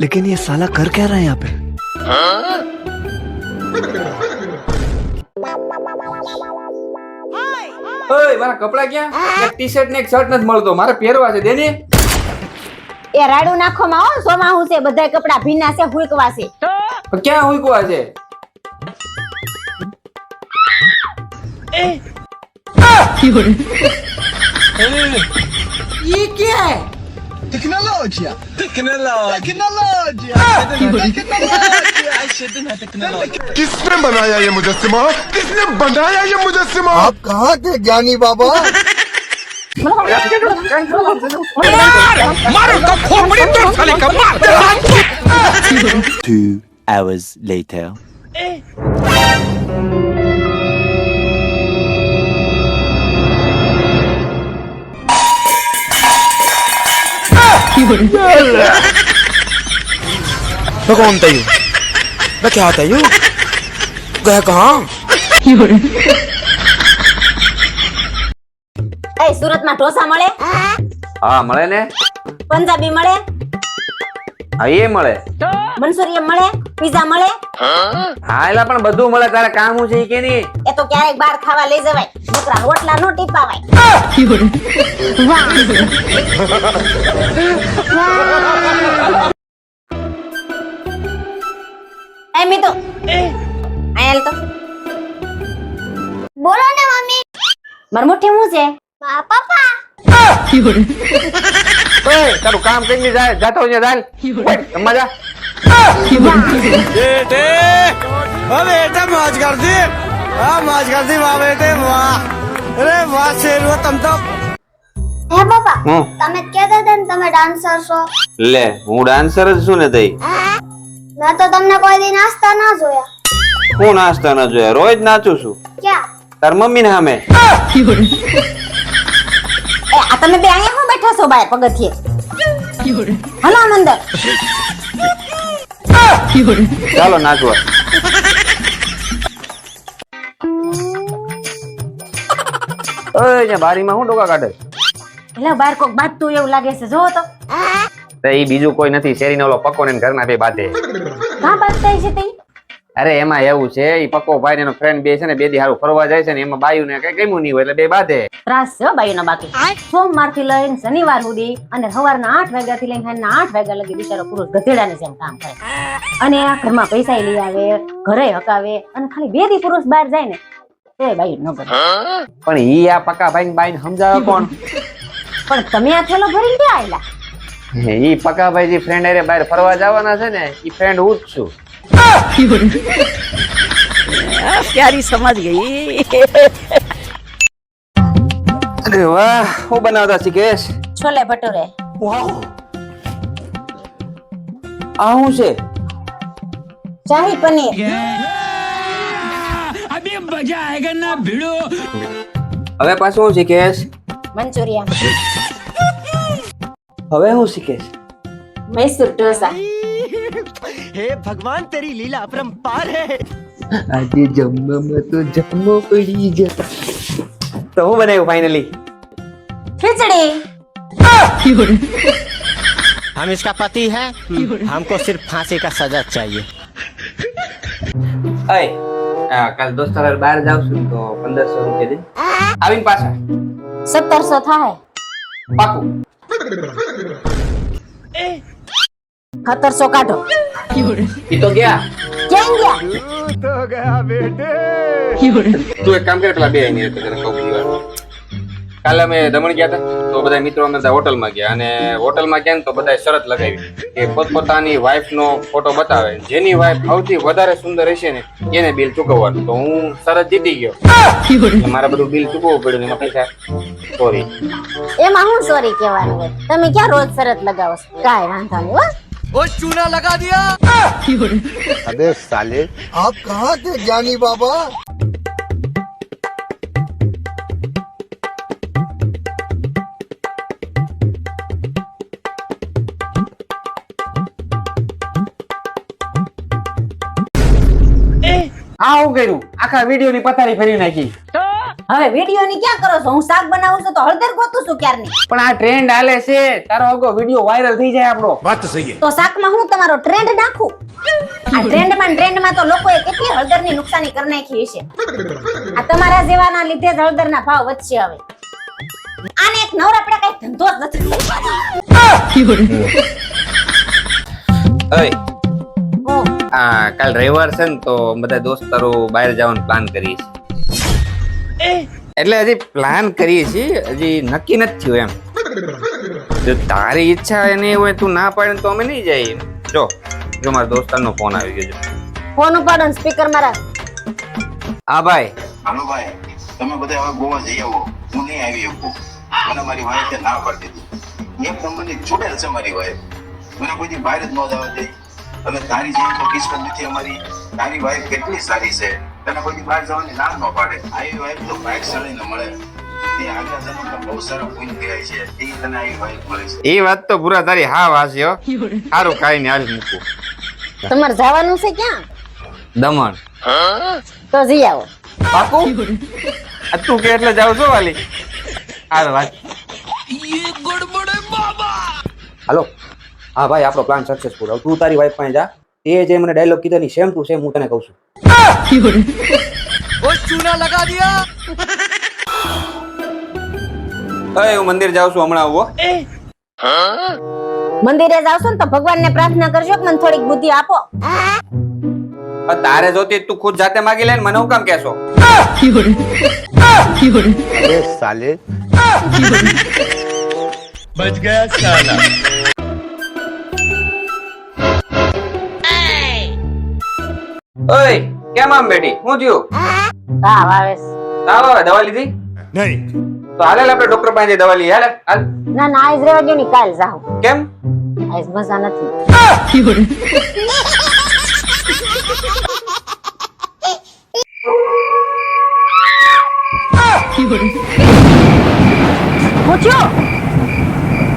लेकिन ये साला कर क्या रहा है यहाँ पे ઓય મારા કપડા ક્યાં એક ટી શર્ટ ને એક શર્ટ નથી મળતો મારે પહેરવા છે દેને એ રાડું નાખો માં હો સોમાં હું છે બધા કપડા ભીના છે હુકવા છે પણ ક્યાં હુકવા છે Tecnologia! Tecnologia! Tecnologia! किसने बनाया ये मुजस्सिमा किसने बनाया ये मुजस्सिमा आप कहाँ थे ज्ञानी बाबा Two hours later. मैं कौन था यू मैं क्या था यू गया कहाँ એ સુરતમાં ઢોસા મળે હા મળે ને પંજાબી મળે હા એ મળે મંચુરિયન મળે પીઝા મળે? હા એલા પણ બધું મળે તારે કામ હું છે કે નહીં એ તો ક્યારેક બહાર ખાવા લઈ જવાય. નકરા હોટલા નો ટીપાવાય. એ મીતુ. અહીંયા હાલ તો. બોલો ને મમ્મી. માર મુઠ્ઠી હું છે? પપ્પા. ઓય તારું કામ કરીને જાય જાતો અહીંયા જાય ઓય, મેં તો તમને કોઈ દી નાસ્તા ના જોયા હું નાસ્તા ના જોયા રોજ નાચું છું ક્યાં તાર મમ્મી ને સામે આ તમે બે અહીંયા હું બેઠા છો બાય પગથિયે હલા મંદર ચાલો નાચવા. ઓય બારીમાં હું ડોકા કાઢે? એટલે બાર કોક બાજતું એવું લાગે છે. જો તો. તો ઈ બીજું કોઈ નથી. શેરીનો ઓલો પકો ને ઘરના બે બાતે કાં બાજતા છે તે અરે એમાં એવું છે ઈ પકો ભાઈ ને એનો ફ્રેન્ડ બે છે ને બે દી હારું ફરવા જાય છે ને એમાં બાયુ ને કઈ કેમું નહીં હોય એટલે બે બાધે. ત્રાસ છે બાયુના બાકી. સોમવારથી લઈને શનિવાર સુધી અને સવારના આઠ વાગ્યા થી લઈને સાંજના આઠ વાગ્યા લગી બિચારો પુરુષ ગધેડાની જેમ કામ કરે. અને આ ઘરમાં પૈસા લઈ આવે ઘરે હકાવે અને ખાલી બે દી પુરુષ બહાર જાય ને તો બાયું ન કરે પણ ઈ આ પકા ભાઈ ને બાઈ સમજાવે કોણ? પણ તમે આ થેલો ભરીને ક્યાં આવેલા ઈ પકા ભાઈ જે ફ્રેન્ડ અરે બહાર ફરવા જવાના છે ને ઈ ફ્રેન્ડ હું જ છું. પ્યારી સમજ ગઈ. અરે વાહ હું બનાવતા શીખેશ છોલે ભટુરે. આ શું છે? શાહી પનીર. અબે મજા આયેગા ના ભીડો. હવે પાછું હું શીખેશ મંચુરિયન. હવે હું શીખેશ મૈસૂર ઢોસા. हे भगवान तेरी लीला अपरंपार है આજે જમવામાં તો જમવો પડી જતા તો હું બનાવ્યું ફાઇનલી ખીચડી हम इसका पति है हमको सिर्फ फांसी का सजा चाहिए અય આ કાલ દોસ્તાર હારે બહાર જાવ છું તો પંદરસો રૂપિયા દે આવીને પાછા સત્તરસો થાય પાકું ખતરસો કાઢો. ઈ તો ગયા. કેમ ગયા? તો ગયા બેટે તું એક કામ કરે પેલા બે એની કરે કાલે અમે દમણ ગયા હતા તો બધા મિત્રો અમે બધા હોટલમાં ગયા અને હોટલમાં ગયા ને તો બધાએ શરત લગાવી કે પોતપોતાની વાઈફનો ફોટો બતાવે. જેની વાઈફ સૌથી વધારે સુંદર હશે ને એને બિલ ચૂકવવાનું. તો હું શરત જીતી ગયો. મારા બધું બિલ ચૂકવવું પડ્યું એમાં પૈસા. સોરી એમાં હું સોરી કહેવાનું તમે ક્યાં રોજ શરત લગાવો કાંઈ વાંધો નહીં वो चूना लगा दिया अबे साले आप कहाँ थे ज्ञानी बाबा આ હું કર્યું આખા વિડીયો ની પથારી ફેરવી નાખી હવે વીડિયો ની ક્યાં કરો છો? હું શાક બનાવું છું તો હળદર ગોતું છું ક્યારની? પણ આ ટ્રેન્ડ હાલે છે. તારો અગો વીડિયો વાયરલ થઈ જાય આપણો. વાત સહી તો શાકમાં હું તમારો ટ્રેન્ડ નાખું? આ ટ્રેન્ડમાં ટ્રેન્ડમાં તો લોકોએ કેટલી હળદરની નુકસાની કરી નાખી છે આ તમારા જેવાના લીધે જ હળદર ના ભાવ વધશે હવે. આને એક નવરા કઈ ધંધો જ નથી. આ કાલ રવિવાર છે ને તો બધા દોસ્તારો બહાર જવાનું પ્લાન કરીએ છીએ એટલે હજી પ્લાન કરીએ છીએ. હજી નક્કી નથી થયું એમ. જો તારી ઈચ્છા એની હોય તું ના પાડે તો અમે નહીં જઈએ. જો જો મારા દોસ્તારનો ફોન આવી ગયો છે ફોન ઉપાડો ને સ્પીકર મારા. હા ભાઈ. હાલો ભાઈ. તમે બધા હવે ગોવા જઈ આવો. હું નહીં આવી શકું. મને મારી વાઈફે ના પાડી દીધી. એક નંબરની ચૂડેલ છે મારી વાઈફ. મને કોઈ બહાર જ ન જવા દે. અને તારી જેમ તો કિસ્મત નથી અમારી. તારી વાઈફ કેટલી સારી છે. તને કોઈ બહાર જવાની ના ન પાડે. આવી વાઈફ તો બાઇક ચડીને મળે. એ તને આવી વાઈફ મળે એ વાત તો પૂરા તારી હા વાસ્યો સારું કાંઈ નહીં હાલ મૂકું. તમારે જવાનું છે ક્યાં? દમણ. તો જઈ આવો. પાકું આ તું કે એટલે જાવ છો વાલી? હાલ વાત હાલો. હા ભાઈ આપણો પ્લાન સક્સેસફુલ હવે તું તારી વાઈફ પાસે જા. એ જે મને ડાયલોગ કીધો ની સેમ ટુ સેમ હું તને કહું છું. ઓ ચૂના લગા દિયા અરે મંદિર જાઉં છું હમણાં આવો. મંદિરે જાવ ને તો ભગવાનને પ્રાર્થના કરજો કે મને થોડીક બુદ્ધિ આપો. તારે જોતી તું ખુદ જાતે માગી લે મને હું કામ કેસો સાલે બચ ગયા સાલા ઓય! કેમ આમ બેટી હું થયું? આવે તાવ આવે દવા લીધી? નહીં. તો હાલે આપણે ડોક્ટર પાસે દવા લઈએ. હાલે હાલ. ના ના આજ રેવા દે ને કાલ જાઓ કેમ? આજ મજા નથી. પૂછ્યો?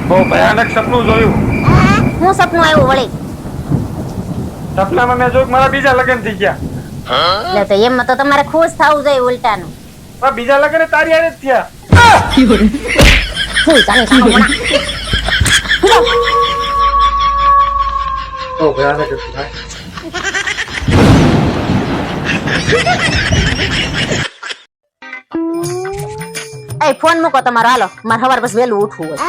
બહુ ભયાનક સપનું જોયું. હું સપનું આવ્યું વળી? સપનામાં મેં જોયું મારા બીજા લગ્ન થઈ ગયા. એટલે તો એમાં તો તમારે ખુશ થવું જોઈએ ઉલટાનું. પણ બીજા લગ્ન તારી હારે જ થયા. ઓ ભયાનક એ ફોન મૂકો તમારો હાલો. મારે સવાર બસ વહેલું ઉઠવું હોય.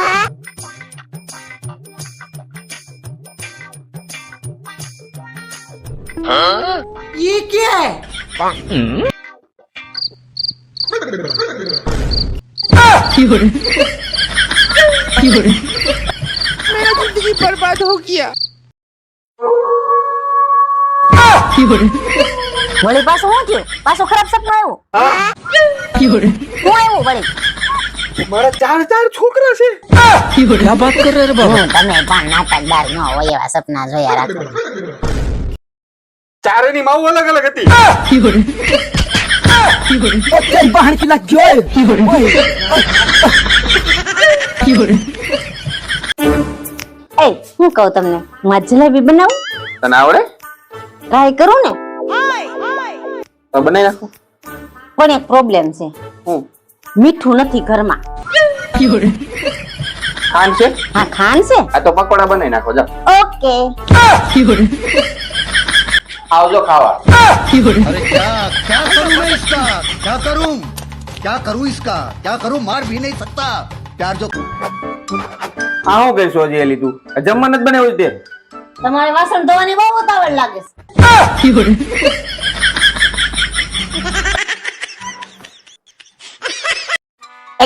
વળી પાછું શું થયું પાછું ખરાબ સપનું આવ્યું શું આવ્યું વળી મારા ચાર ચાર છોકરા છે હું તમે પણ નાટકદાર ન હોય એવા સપના જોયા રાખો ચારે માવ અલગ અલગ હતી. હું. કહું તમને? હું બનાવું? તને આવડે? ટ્રાય કરું ને? બનાવી નાખો. પણ એક પ્રોબ્લેમ છે. હું? મીઠું નથી ઘરમાં. ખાન છે? હા ખાન છે. આ તો પકોડા બનાવી નાખો જાઓ ઓકે. આવજો ખાવા. ક્યાં? કરું મેં ઇસકા? ક્યાં કરું? ક્યાં કરું ઇસકા? ક્યાં કરું? માર ભી નહીં સકતા. પ્યાર જો. આ હું કઈ સોજી લીધું તું જમવા નથી બને એવું તે તમારે વાસણ ધોવાની બહુ ઉતાવળ લાગે છે.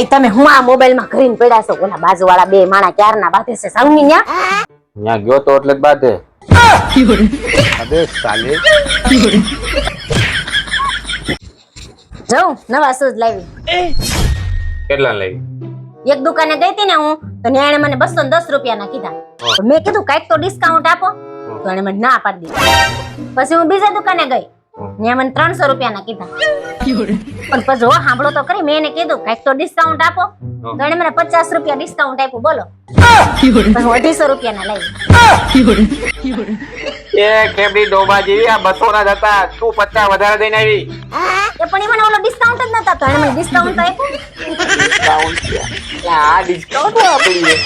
એ તમે હું આ મોબાઈલમાં કરીને પડ્યા છો? ઓલા બાજુવાળા બે માણા ક્યારના બાતે છે? સાંગની ન્યા? ગયો તો એટલે બાતે અબે સાલે જાઉં નવા શૂઝ લાવી. કેટલા લાવી? એક દુકાને ગઈ હતી ને હું તો એણે મને બસો દસ રૂપિયા ના કીધા મેં કીધું કાંઈક તો ડિસ્કાઉન્ટ આપો. તો એને મને ના પાડી દીધી. પછી હું બીજા દુકાને ગઈ. ત્યાં મને ત્રણસો રૂપિયાના કીધા. પણ પછી જો સાંભળો તો કરી મેં એને કીધું કંઈક તો ડિસ્કાઉન્ટ આપો. તો એને મને પચાસ રૂપિયા ડિસ્કાઉન્ટ આપ્યું બોલો. હું અઢીસો રૂપિયાના લઈ. એ કેબડી ડોબા જેવી આ બસો ના જ હતા તું પચાસ વધારે દઈને આવી? એ પણ એમાં ઓલો ડિસ્કાઉન્ટ જ નતા તો એને મને ડિસ્કાઉન્ટ આપ્યું. ડિસ્કાઉન્ટ આ ડિસ્કાઉન્ટ આપણી છે.